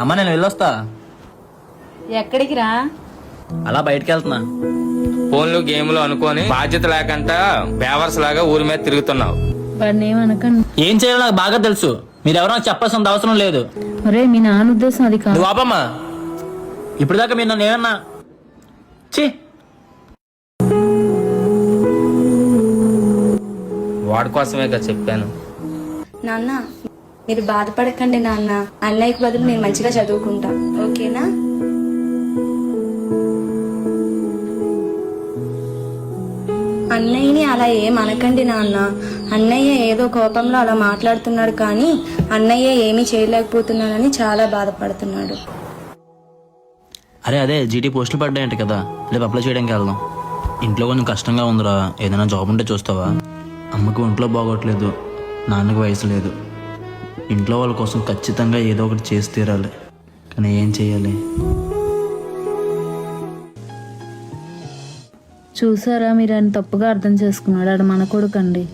అమ్మ నేను వెళ్ళొస్తా. ఎక్కడికి రా? అలా బయటికి వెళ్తున్నా ఫోన్లు గేమ్లు అనుకొని బాధ్యత లేకుండా బేవర్స్ లాగా ఊరి మీద తిరుగుతున్నావు. ఏం చేయాలో నాకు బాగా తెలుసు. మీరెవరో నాకు చెప్పాల్సినంత అవసరం లేదు. ఒరే మీ నాన్న ఉద్దేశం అది కాదు. నువ్వు ఆపమ్మా. ఇప్పుడు దాకా మీరు నన్ను ఏమన్నా ఛీ! వాడి కోసమే కదా చెప్పాను. నాన్న మీరు బాధపడకండి నాన్న. అన్నయ్యకి బదులు నేను మంచిగా చదువుకుంటా. ఓకేనా? అన్నయ్యని అలా ఏం అనకండి నాన్న. అన్నయ్య ఏదో కోపంలో అలా మాట్లాడుతున్నాడు కానీ అన్నయ్య ఏమీ చేయలేకపోతున్నాడని చాలా బాధపడుతున్నాడు. అరే అదే జీటీ పోస్టులు పడ్డాయంట కదా. రేపు అప్లై చేయడానికి వెళ్దాం. ఇంట్లో కొంచెం కష్టంగా ఉందిరా. ఏదైనా జాబ్ ఉంటే చూస్తావా? అమ్మకి ఒంట్లో బాగోట్లేదు. నాన్నకి వయసు లేదు. ఇంట్లో వాళ్ళ కోసం ఖచ్చితంగా ఏదో ఒకటి చేసి తీరాలి. కానీ ఏం చేయాలి? చూసారా మీరు ఆయన తప్పుగా అర్థం చేసుకున్నాడు ఆడు మన కొడుకండి.